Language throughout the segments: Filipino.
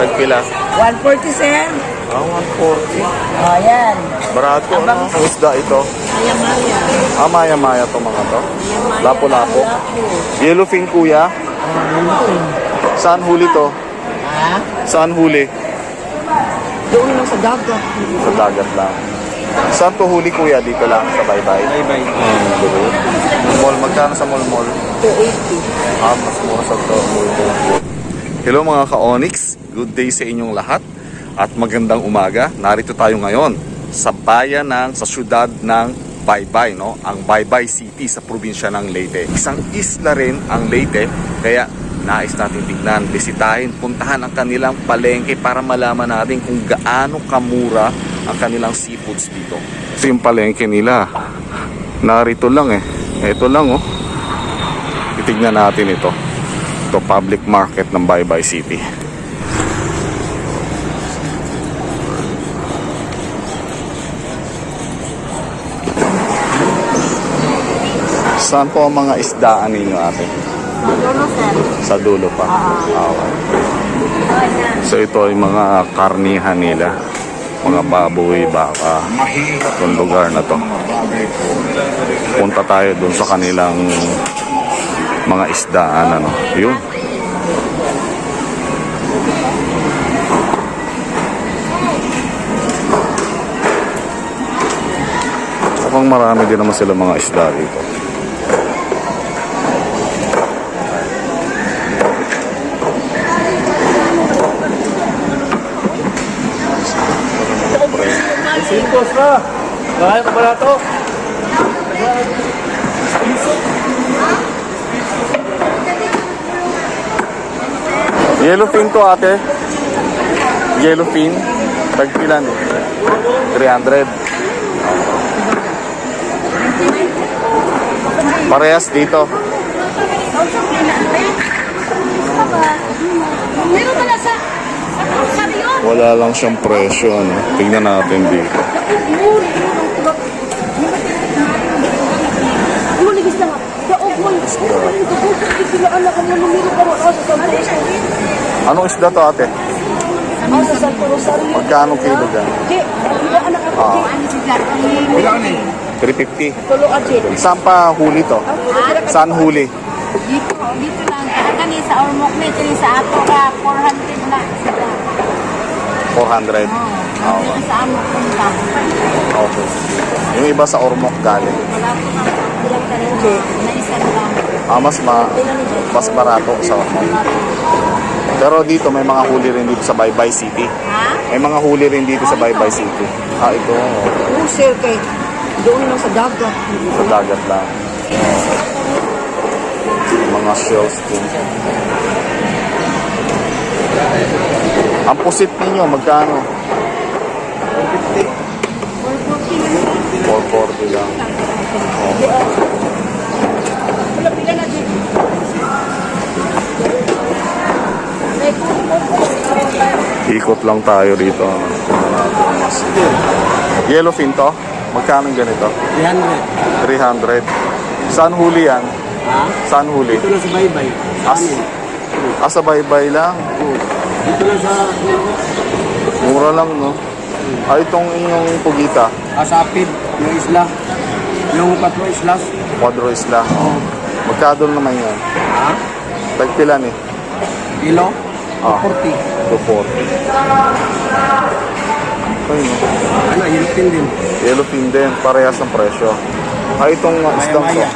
Nagpila. 140 sir. Ah, 140. Oh, yan. Barato, ano? Isda ito. Maya maya. Ah, maya-maya to mga to. Lapo-lapo. Yellowfin, kuya. Saan huli to? Ha? Saan huli? Doon lang sa dagat. Sa dagat lang. Saan to huli, kuya? Dito lang, sa baybay. Bye-bye. Mall, magkano sa mall mall? 280. Ah, mas mura sa to. Hello mga ka-Onyx. Good day sa inyong lahat. At magandang umaga. Narito tayo ngayon sa bayan ng, sa syudad ng Baybay, no? Ang Baybay City sa probinsya ng Leyte. Isang isla rin ang Leyte, kaya nais natin tignan, bisitahin, puntahan ang kanilang palengke para malaman natin kung gaano kamura ang kanilang seafoods dito. Ito yung palengke nila. Narito lang eh. Ito lang oh. Titignan natin ito. Ito public market ng Baybay City. Saan po ang mga isdaan ninyo ate? Doon sir. Sa dulo pa? Ah, okay. So ito ay mga karnihan nila. Mga baboy, baka. Itong lugar na to. Punta tayo dun sa kanilang mga isdaan. Ano. Yun. Mukhang marami din naman sila mga isda dito. Na. Mahal ka pala to. Yellowfin to ate. Yellowfin. Tagpilan eh. 300. Parehas dito. Wala lang siyang presyo. Ano. Tingnan natin dito. Anong isda to ate? Ah. Magkano kilo dyan? Ah. Ano Gar? 350. Tulo aji. Saan pa huli to? Saan huli? Dito, dito lang. Kani sa Ormoc na, ito sa ato ka, 400 na. 400. Oh, dito sa amo punta. Okay. Yung iba sa Ormoc galing. Wala ko na bilang tanin. Na isa lang. Ah, mas, ma mas barato sa Ormoc. Pero dito may mga huli rin dito sa Baybay City. Ha? May mga huli rin dito sa Baybay City. Ah, ito. Oo sir, kay doon lang sa dagat. Sa dagat lang. Mga shells din. Ang pusit ninyo, magkano? 440 lang. Na. Ikot lang tayo mas. Yellowfin to? Magkano ganito? 300. 300. Saan huli yan? Ha? Saan huli? Dito lang sa. Sa As, ah, sa baybay lang. Oo. Dito lang sa Mura lang, no? Ah, itong inyong pugita. Asapid, yung isla. Yung patro islas. Quadro isla. Oh. Magkano naman yan? Ha? Tagpilan eh. Kilo? Ah. 40. 240. Ay, no? Ano, yelpin din. Yellowfin din. Parehas ang presyo. Ah, itong isdang to. Maya-maya.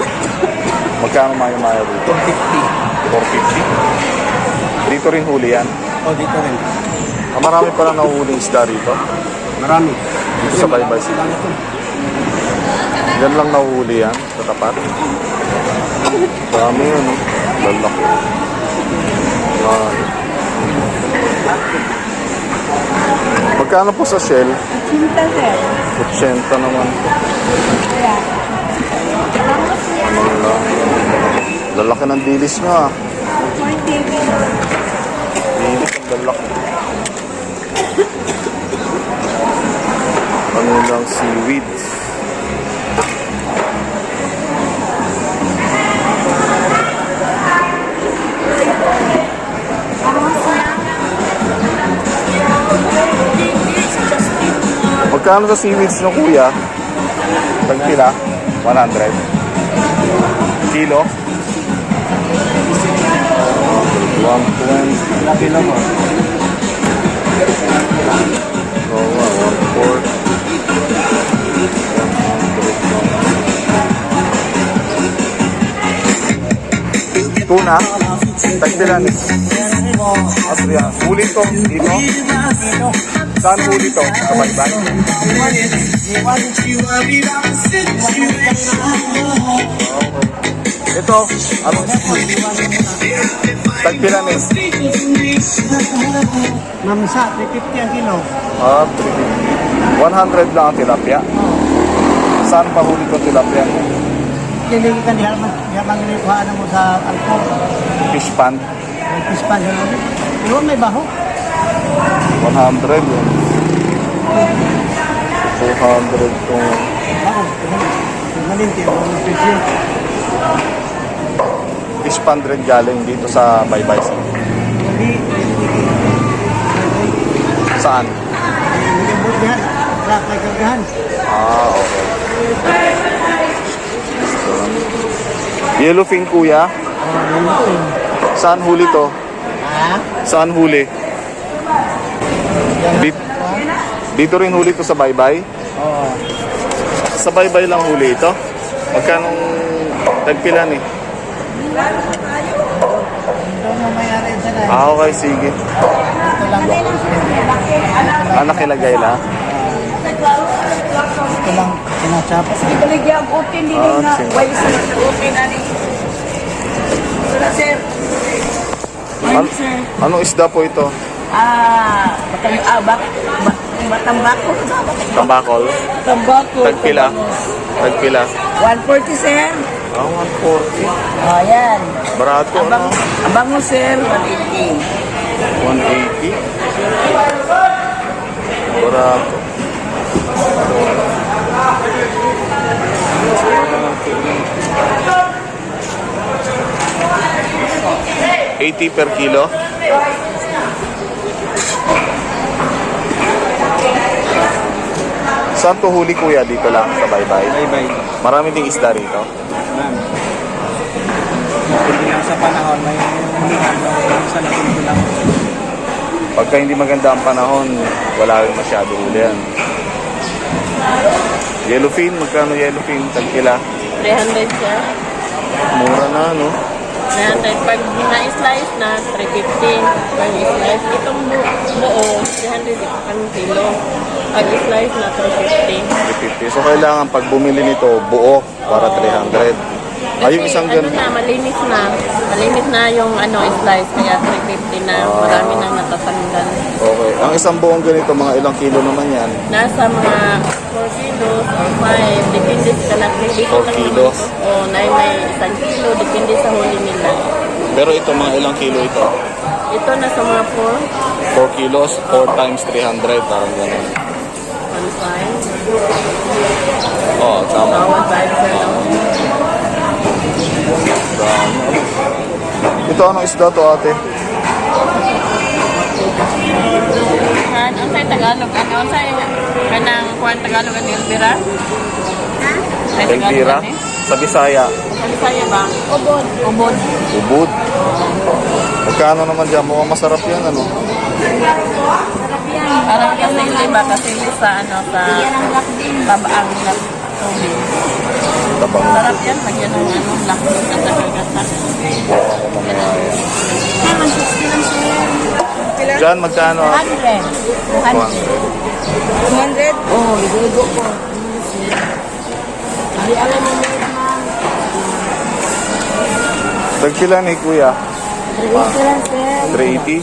Magkano maya-maya dito? 450. 450. Dito rin huli yan. O, Oh, dito rin. Ah, marami pala nahuhuling isda rito. Marami. Dito sa bye-bye sila. Sila to. Yan lang nahuhuli yan sa tapat. Dami yun, no? Lalaki. Yan. Magkano po sa shell? Cinta sir. 80 naman. Wala. Lalaki ng dilis nyo ah. Dilis ang galak. Ano ng seaweed. Magkano sa seaweeds ng kuya? Tagpila? 100. Kilo? 120. Laki lang mo. So, 140. Tuna? Tagpila ni? Asriya. Huli to? Dito? Saan huli to? Baybay? Ito, ano? Tagpila ni? Mamsa, 350 ang kilo. Ah, 350. 100 lang ang tilapia. Saan pa huli ko tilapia? Kilig ka diha man ginikuhaan mo sa alcohol. Fish pan. Sa loob. Iwan may baho. 100 yun. 200 kung Baho. Malinti ang presyo. Fish pan rin galing dito sa Baybay. Hindi, Saan? Ah, okay. Yellowfin kuya? Saan huli to? Saan huli? Dito, dito rin huli to sa Baybay? Oo. Sa Baybay lang huli ito? Magkanong tagpilan eh? Ah, okay, sige. Ito. Ah, nakilagay lang? Ito lang. Pinachapa. Baligyan ko tin din Ah, na. sige. Why is it open na ni? Sir, sir. An- anong isda po ito? Ah, batang ah, bak, bat, batambako. Tambakol? Tambako. Tagpila? Tagpila? 140 sir. Ah, 140. Oh, yan. Barato, Abang, ano? abang mo sir, 180. 180. Barato. Eighty per kilo. Saan to huli kuya? Dito lang sa baybay. Bye-bye. Marami ding isda rito. Sa panahon, may may sa natin lang. Pagka hindi maganda ang panahon, wala rin masyado huli yan. Yellowfin, magkano yellowfin? Tagkila. 300 siya. Mura na, no? 300. Pag na-slice na, 350. Pag slice, itong bu- buo, 300 ang kilo. Pag slice na, 350. 350. So, kailangan pag bumili nito, buo para 300. Ay, yung isang ano ganun. na, malinis na. Malinis na yung ano, slice, kaya 350 na. Ah. Marami nang natatanggal. Okay. Ang isang buong ganito, mga ilang kilo naman yan. Nasa mga 4 kilos or 5, depende sa. Dito 4 lang kilos. naman. O, na may isang kilo, depende sa huli nila. Pero ito, mga ilang kilo ito? Ito nasa mga 4, 4 kilos, 4 times 300, parang ganun. 1.5. Oo, oh, tama. Bawat 5 sir. Dami. Ito, anong isda to ate? Han, ang sa'yo Tagalog, ano, ang sa'yo, kanang kuwan Tagalog, ano yung bira? Ha? Elvira? Sa Bisaya. Ano sa'yo ba? Ubod. Ubod. Ubud. Magkano naman dyan? Mukhang masarap yan, ano? Parang kasi hindi ba, kasi sa, ano, sa tabaang na tubig. Tabang Sarap yan, pag yan ang, ano, at nakagata. Diyan, magkano? 100. 200. 200? Oh, ligo ko. Hindi alam mo mo naman. Tagpila ni kuya? 380 lang sir. 380?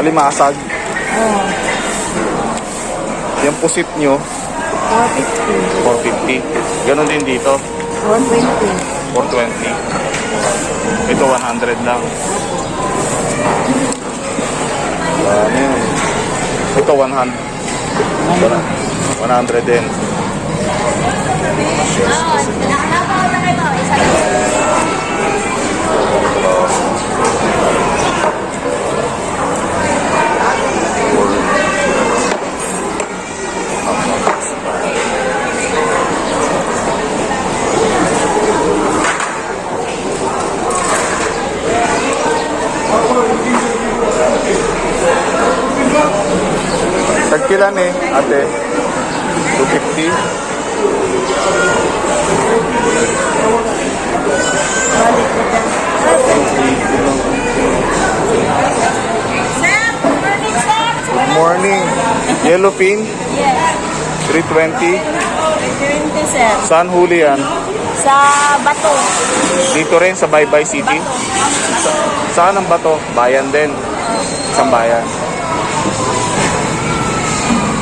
Alimasag? Oh, Yung pusit nyo, 450. 450. Ganon din dito, 120. 420. Ito 100 lang. Dami yan. Ito 100. 100 din. Tagpilan eh, ate. 250. Good morning. Yellowfin? Yes. 320. 20, sir. Saan huli yan? Sa bato. Dito rin sa Baybay City? Saan ang bato? Bayan din. Isang bayan.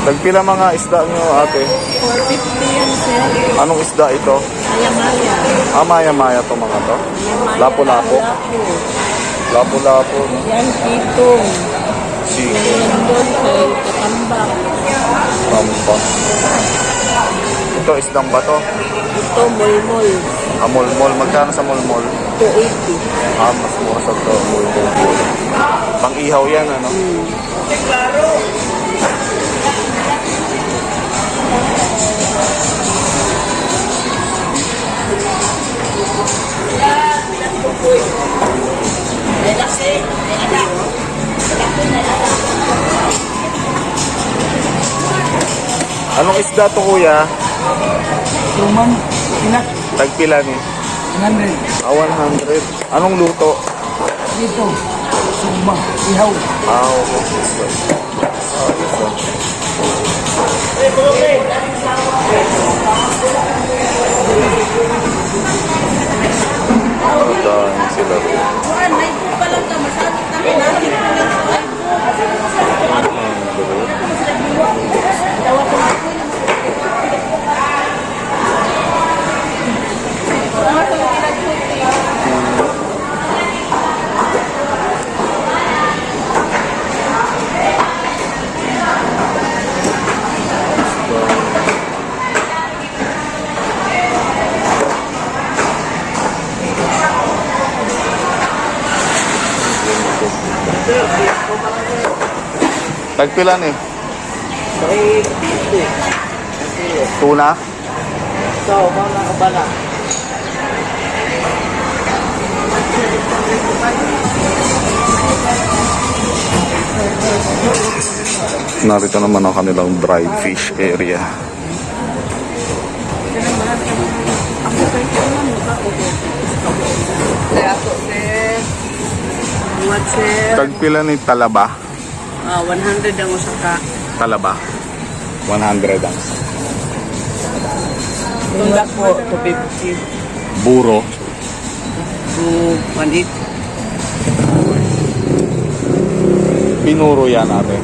Tagpila mga isda nyo ate. 450 yan, sir. Anong isda ito? Maya-maya. Ah, maya-maya to mga to. Lapo-lapo. Lapo. Lapo-lapo. Yan, kitong. Kay Katambak. Tampa. Ito isdang bato. Ito, mulmul. Ah, mulmol. Magkano sa mulmol? 280. Ah, mas mura sa to. Mulmol. Pang-ihaw yan, ano? Anong isda to, kuya? Tuman, inak, Tagpila ni? 100. Ah, 100. Anong luto? Dito, sumba, ihaw. Ah, okay. Ah, ito. Dami sila rin. Tagpila ni? Tuna? So, mga kabala. Narito naman ang kanilang dried fish area. Tagpila ni Talaba? Ah, 100 ang usaka. Talaba? 100 ang isa. Tunda po, 250. Buro? To 180. Pinuro yan ate.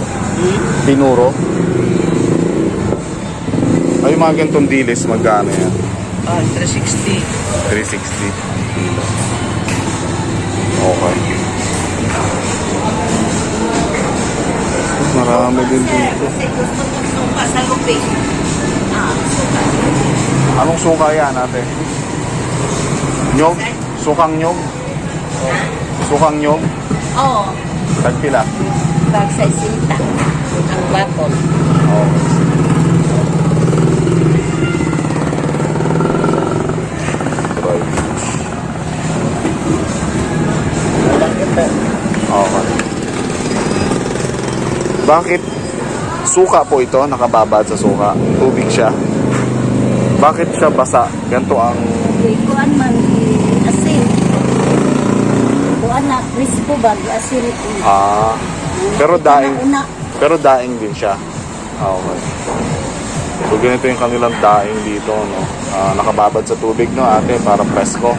Pinuro? Ay, yung mga ganitong dilis, magkano yan? Ah, 360. 360 kilo. Okay. Marami din dito. Suka sa lupi. Ah, suka. Anong suka yan ate? Nyog? Sukang nyog? Sukang nyog? Oo. Tagpila? Bag sa isinta. Ang baton. Okay. Dry Bakit suka po ito? Nakababad sa suka. Tubig siya. Bakit siya basa? Ganito ang Kuan man, asin. Kuan na, crispo ba, asin ito. ah pero daing Una, pero daing din siya. Ah, okay. So ganito yung kanilang daing dito, no? Ah, nakababad sa tubig, no, ate, para presko.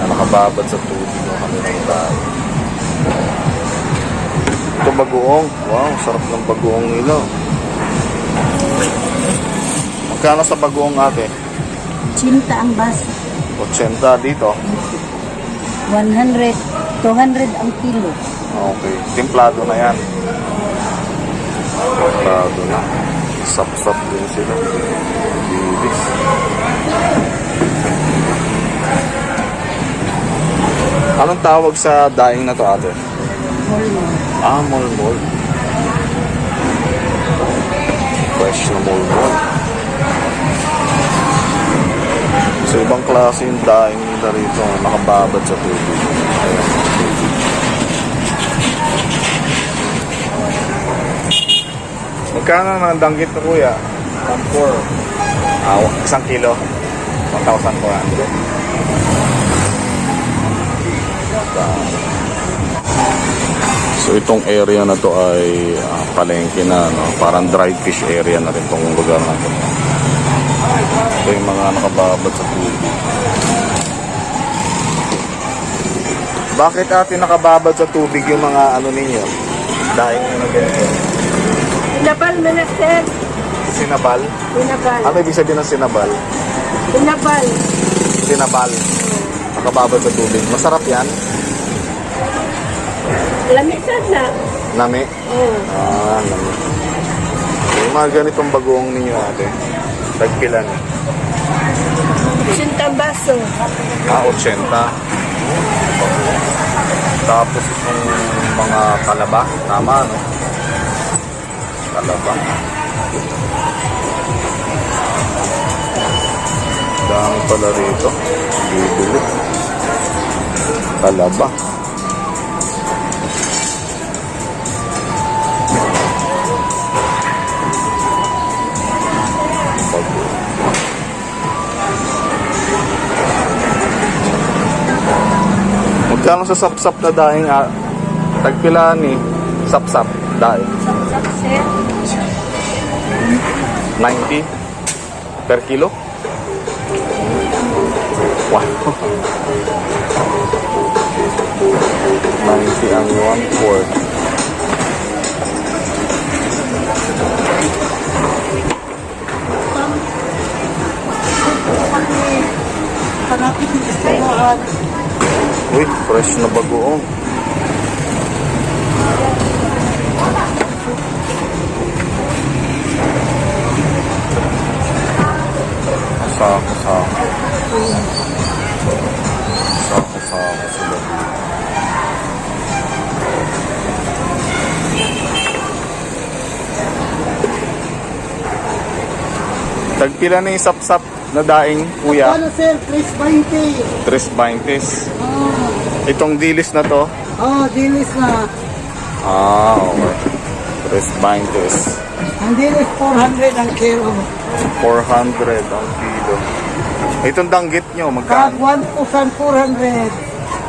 Ah, nakababad sa tubig, no, kanilang daing. Ito bagoong. Wow, sarap ng bagoong nila. Magkano sa bagoong, ate? chinta ang bas. 80 dito. 100, 200 ang kilo. Okay. Templado na yan. Templado na. Sap-sap din sila. Bilis. Anong tawag sa daing na to ate? Molmo. Ah, molmol. Fresh na molmol. So ibang klase yung daing nila rito. Nakababad sa tubig. Ayan. Magkano ang danggit na kuya? 1.4. Ah, isang kilo. 1,400. So itong area na to ay ah, palengke na, no? parang dried fish area na rin tong lugar na to. Ito yung mga nakababad sa tubig. Bakit ate nakababad sa tubig yung mga ano ninyo? Dahil nyo na ganito. Pinabal mo na, sir. Sinabal? Pinabal. Ano ibig sabihin ng sinabal? Pinabal. Sinabal. Nakababad sa tubig. Masarap yan. Lamisan na. Lami. Oo. Ah, lami. Yung mga ganitong bagoong ninyo ate. Tagpilan. Sintang baso. Ah, 80. Tapos itong mga kalaba. Tama, no? Kalaba. Dami pala rito. Bibili. Kalaba. Magkano sa sapsap na daing ah, tagpilaan ni sapsap daing? Sir. 90 per kilo? Wow. 90 ang 1 quart. Uy, fresh na bagoong. Sako, sako. Sako, sako sila. Tagpila na yung sapsap na daing, kuya. Ano sir, 320. 320. Itong dilis na to. Oh, dilis na. Ah, okay. 320. Ang dilis 400 ang kilo. 400 ang kilo. Itong danggit nyo, Kag magkano? 1,400.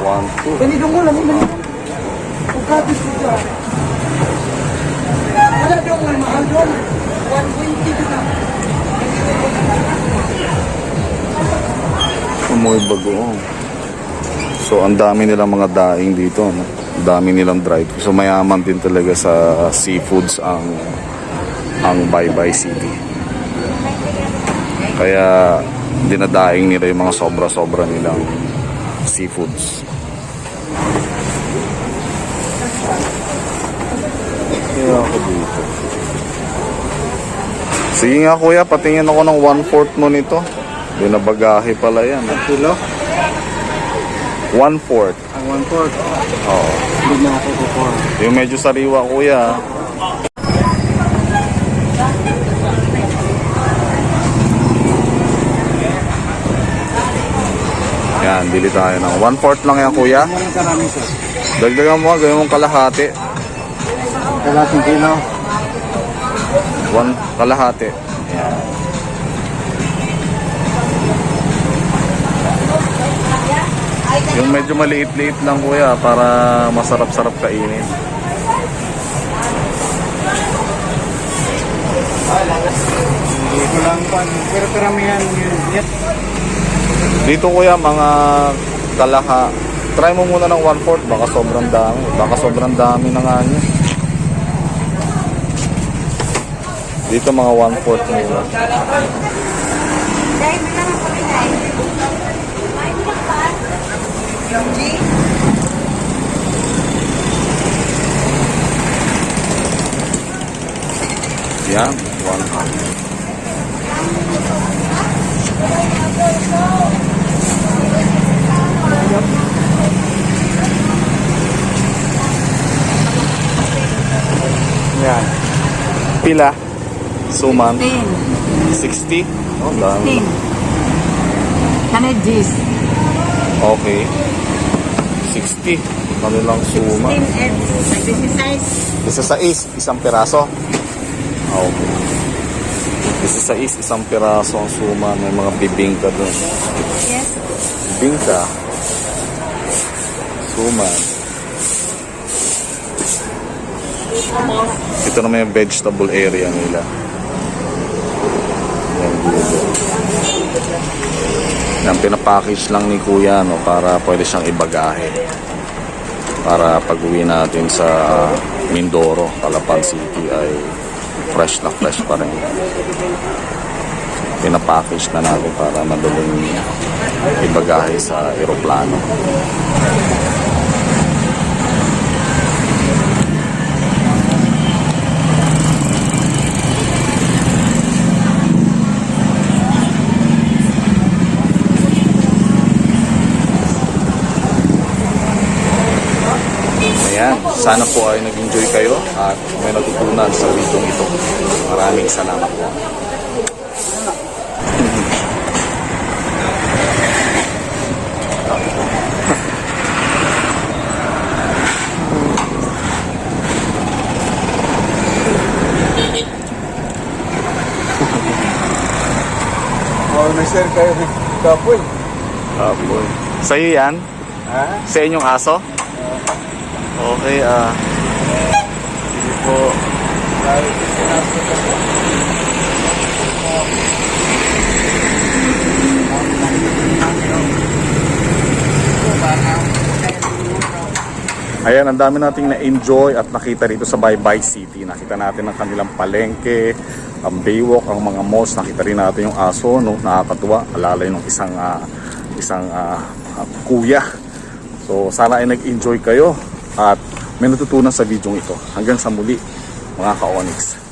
1, 2. Ganito mo lang, ganito. Pagkati siya. Wala doon, mahal doon. 120 doon. Amoy bagoong. So, ang dami nilang mga daing dito. No? Ang dami nilang dried. So, mayaman din talaga sa seafoods ang ang Baybay City. Kaya, dinadaing nila yung mga sobra-sobra nilang seafoods. Sige nga kuya, patingin ako ng one-fourth mo nito. Binabagahe pala yan. ah. Kilo? One-fourth. Ang 1/4. Oo. Hindi na ako kukuha. Yung medyo sariwa kuya. ah. Yan, bili tayo ng one-fourth lang yan kuya. Ano? Dagdagan mo, gawin mong kalahati. Kalating kilo. One kalahati. Yung medyo maliit-liit lang kuya para masarap-sarap kainin. Ko lang pan. Pero karamihan yun. Dito kuya mga kalaha. Try mo muna ng one fourth baka sobrang dami. Baka sobrang dami na nga niya. Dito mga one fourth muna. Yan, one fourth. Yan. Pila? Suman? 60? Oh, dami. 100 Okay. 60. Kanilang suman. and 26. Isa sa is, isang piraso. Okay. Isa sa is, isang piraso ang suma. May mga bibingka doon. Yes. Bingka. Suman. Ito naman yung vegetable area nila. Yan. Yan, pinapackage lang ni Kuya no, para pwede siyang ibagahe. Para pag uwi natin sa Mindoro, Calapan City ay fresh na fresh pa rin. Pinapackage na natin para madaling ibagahe sa aeroplano. Ayan, sana po ay nag-enjoy kayo at may natutunan sa video ito. Maraming salamat po. Oh, nag-share kayo ng kapoy. Apoy. Sa'yo yan? Ha? Sa inyong aso? Okay, ah. Sige po. Ayan, ang dami nating na-enjoy at nakita dito sa Baybay City. Nakita natin ang kanilang palengke, ang baywalk, ang mga malls. Nakita rin natin yung aso, no? nakakatuwa. Alalay ng isang, ah, isang ah, kuya. So, sana ay nag-enjoy kayo at may natutunan sa video ito. Hanggang sa muli, mga ka-Onyx.